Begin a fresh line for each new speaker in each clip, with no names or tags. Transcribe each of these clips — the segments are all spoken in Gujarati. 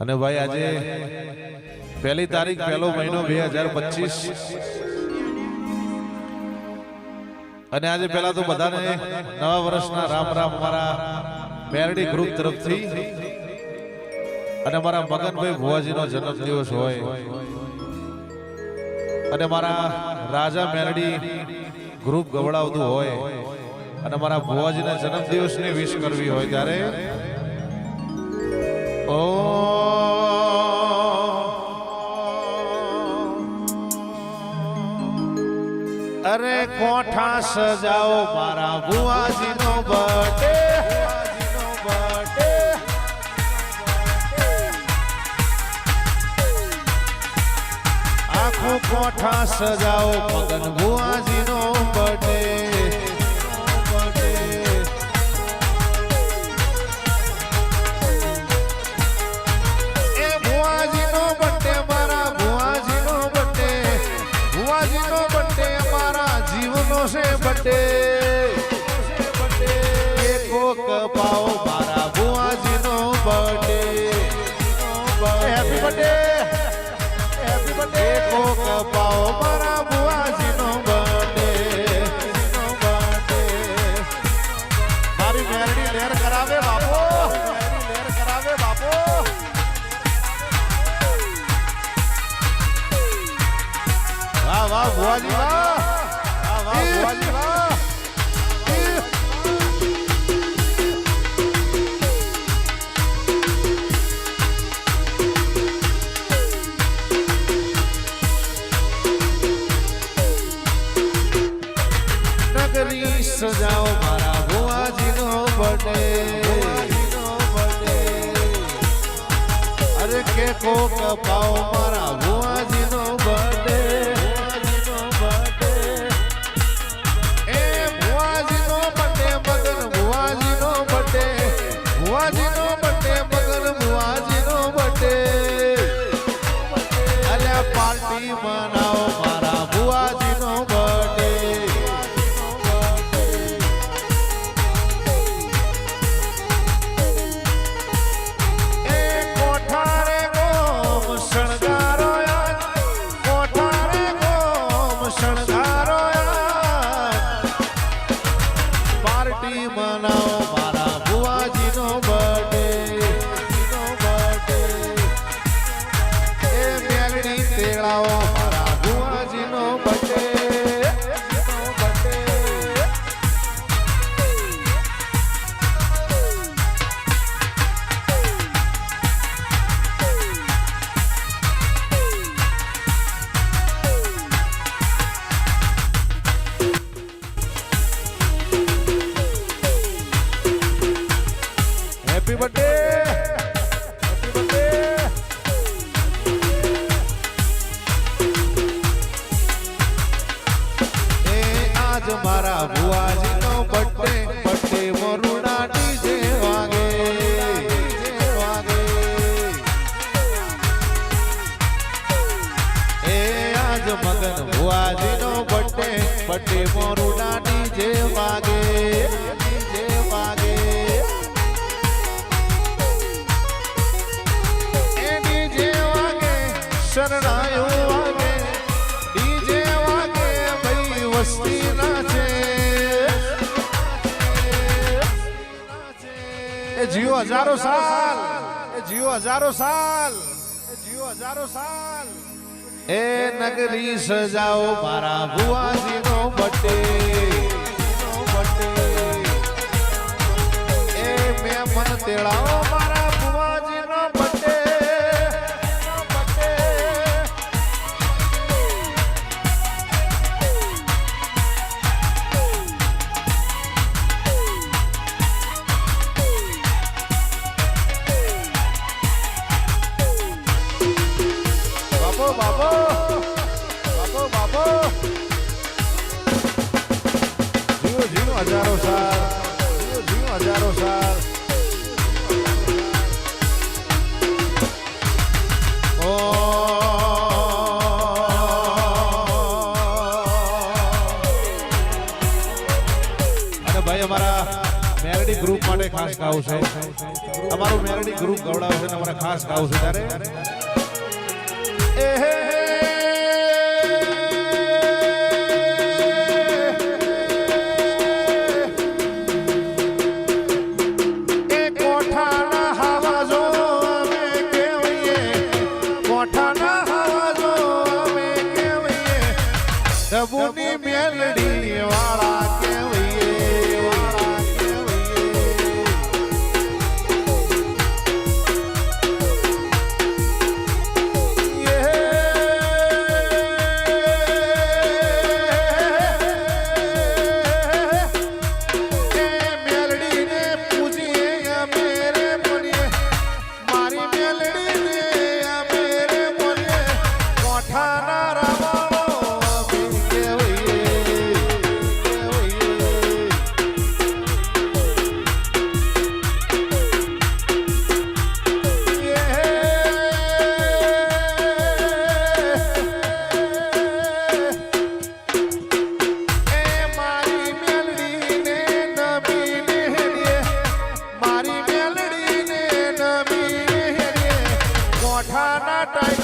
અને ભાઈ આજે પહેલી તારીખ, પહેલો મહિનો બે હજાર પચીસ. અને આજે પહેલા તો બધાને નવા વર્ષના રામ રામ અમારા મેરડી ગ્રુપ તરફથી અને મારા મગનભાઈ ભુવાજીનો જન્મદિવસ હોય. અને મારા રાજા મેરડી ગ્રુપ ગવડાવતું હોય. અને મારા ભુવાજીના જન્મદિવસની વિશ કરવી હોય ત્યારે. ઓ અરે કોઠા સજાઓ મારા ભુવાજીનો નો બર્થડે આખું કોઠા સજાઓ મગન ભુવાજીનો બર્થડે કો જીવો હજારો સાલ. એ જીવો હજારો સાલ. એ જીવો હજારો સાલ. એ નગરી સજાઓ મારા ભુવાજીનો નો બટે. એ મેં મન તેડાવો અમારા મેલેડી ગ્રુપ માટે ખાસ ગાવું છે. તમારું મેલેડી ગ્રુપ ગવડાવશે તમારે ખાસ ગાવું છે ત્યારે. Tata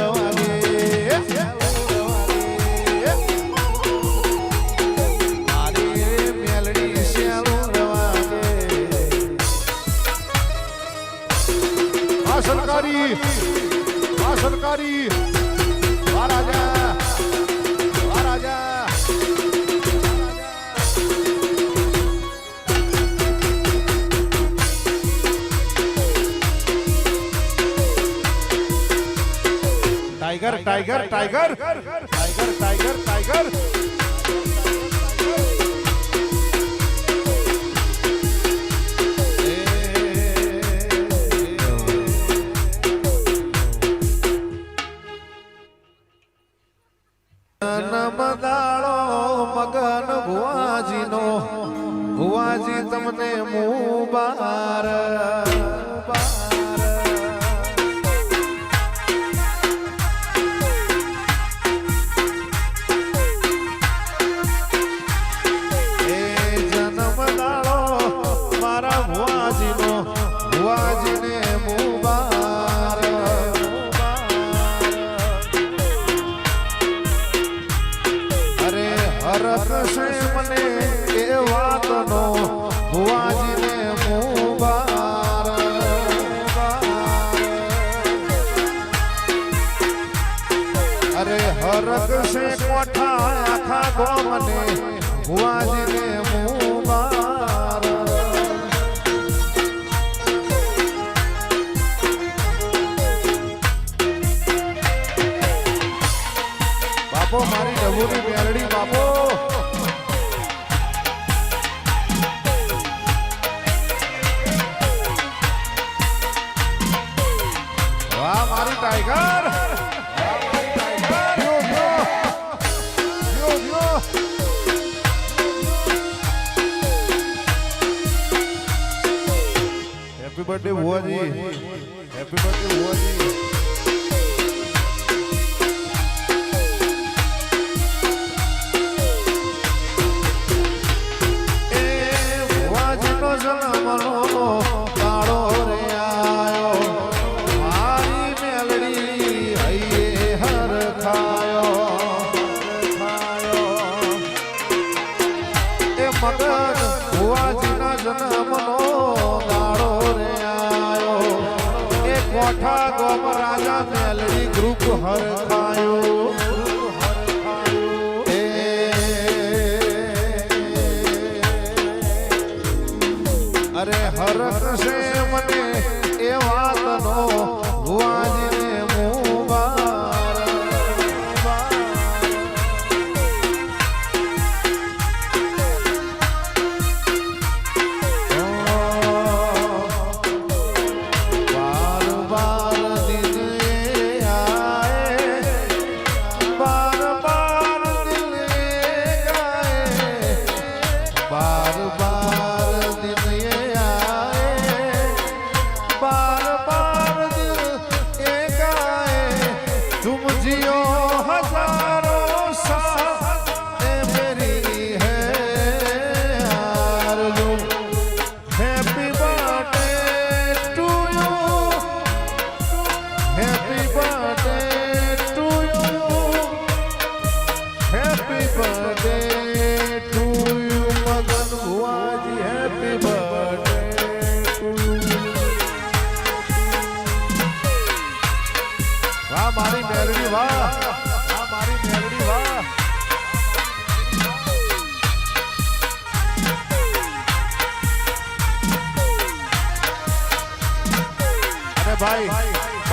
tiger tiger. Tiger tiger tiger. રાખો હું આજે birthday, Woody. Happy birthday, હરખ મને.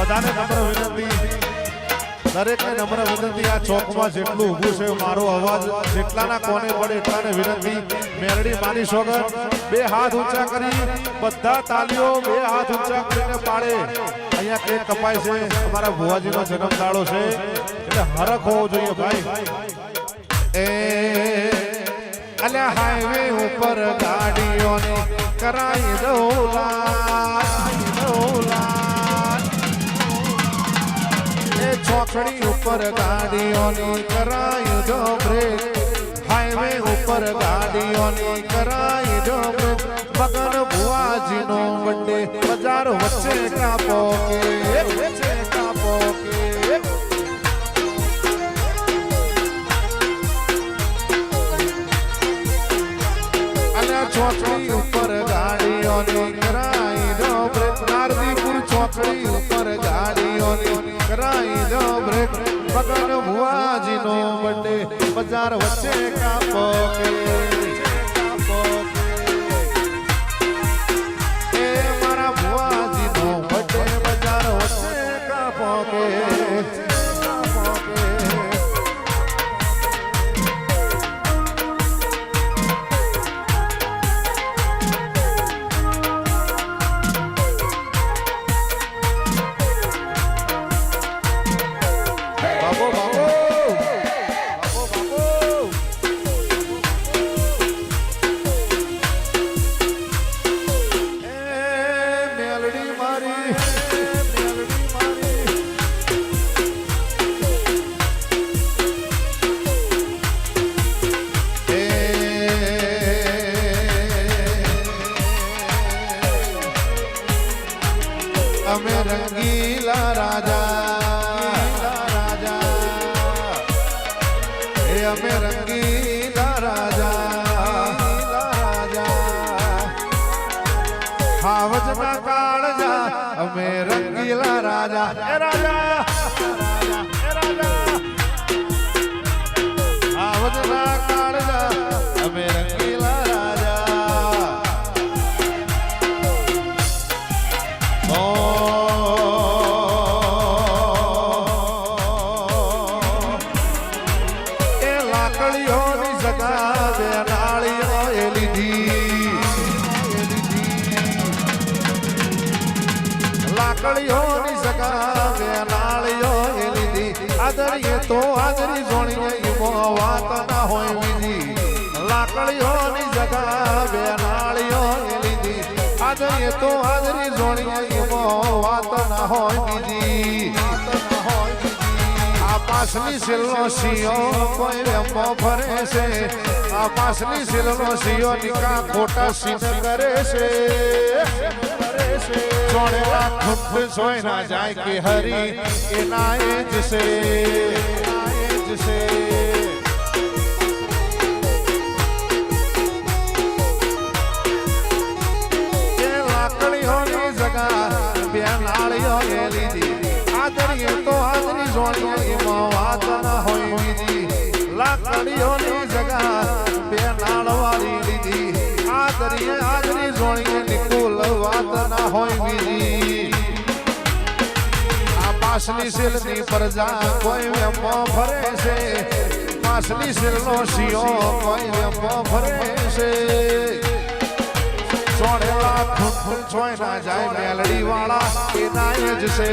બધાને નમ્ર વિનંતી. દરેકને નમ્ર વિનંતી. આ ચોકમાં જેટલું ઊભું છે મારો અવાજ, જેટલાના કોને પડે એટલાને વિનંતી. મેરડી માની સોગર બે હાથ ઊંચા કરી, બધા તાલીઓ બે હાથ ઊંચા કરીને પાડે. અહીંયા કેક કપાય છે. અમારા ભુવાજીનો જન્મ છે. એટલે હરખ હોવો જોઈએ ભાઈ. એ અલ્યા હાઈવે ઉપર ગાડીઓને કરાઈ દોલા ચોકડી ઉપર ગાડીઓની કરાય જો બ્રેક હાઈવે ઉપર ગાડીઓની કરાય જો બ્રેક મગન ભુવાજીનો વંડે બજાર વચ્ચે કાપો કે અને ચોકડી ઉપર ગાડીઓની કરાઈ દો બ્રેક નારદીપુર ચોકડી ઉપર ગાડીઓની કરાઈ દો બ્રેક. મગન ભુવાજીનો બર્થડે બજાર વચ્ચે કાપો કે મેલડી the Bonjour, વાત ના હોય બીજી. આ પાછલી સિલનો સિંહો કોઈ વેમો ફરે છે. આ પાછલી સિલનો સિંહો નિકા ખોટા સિંહ કરે સોય જાય કે હરી એ જ છે. બે નાળીઓએ લીધી. આદરીએ તો આદરી જોણી એમાં વાત ના હોય બીજી. લાકડીઓની જગા બે નાળવાળી લીધી. આદરીએ આદરી જોણી નિકુલ વાત ના હોય બીજી. આ પાસની સિલની પ્રજા કોઈ વેમો ફરે છે. પાસની સિલનો શિયો કોઈ વેમો ફરે છે. સોણેલા ખૂન છોય ના જાય મેલડી વાળા. એ નાય જ છે.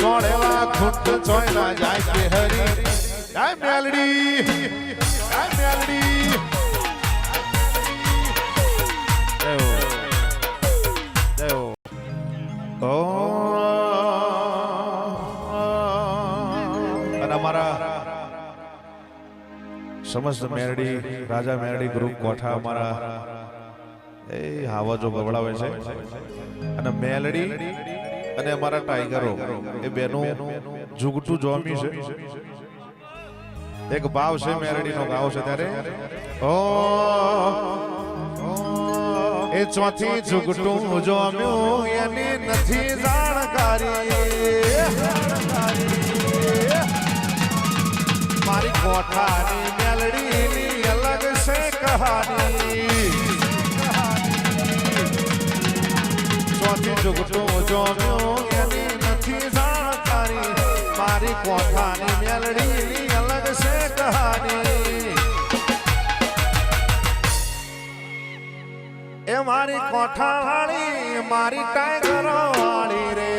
સોણેલા ખૂન છોય ના જાય કે હરી જાય મેલડી. જાય મેલડી. સમસ્ત મેરડી રાજા મેરડી ગ્રુપ કોઠા અમારા એ હાવાજો ગવડાવે છે. અને મેલડી અને અમારા ટાઈગરો એ બેનું જુગટું જોમી છે. એક ભાવ છે મેરડીનો ગાવ છે ત્યારે. ઓ એ ચોથી જુગટું જોમ્યું એની નથી જાણકારી. મારી કોઠાની કહાની ચોથી જુગટું જોમ્યું એની નથી જાણકારી મારી કોઠાની મેલડીની અલગ છે કહાની એ મારી કોઠા વાળી મારી ટાઈગર વાળી રે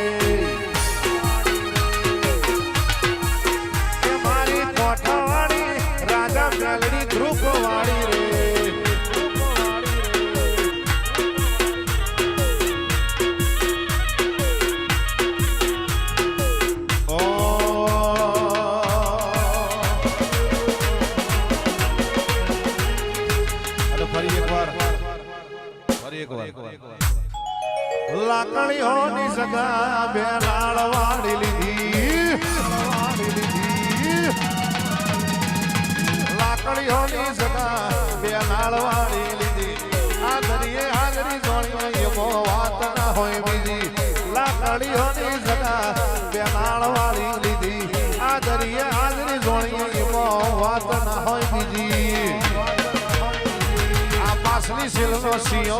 દરિયે હાજરી જોણી વાત ના હોય બીજી. આ પાસની સિલનો સિંહો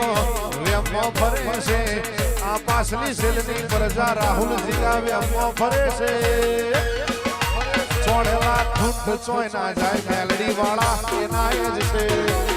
વેમો ફરે છે. આ પાસની સિલની પ્રજા રાહુલ જીગા વેમો ફરે છે. ચોડેલા ખુદ ચોય ના જાય મેલડી વાળા એના એ જ છે.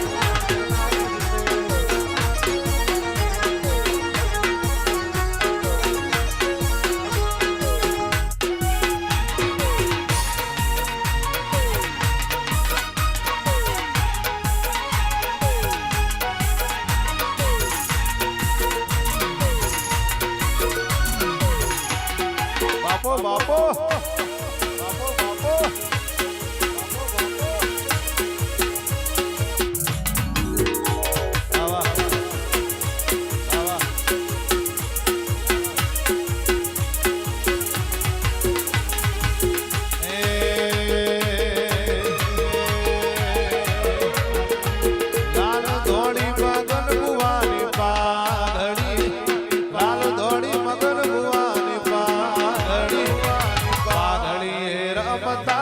Papa tá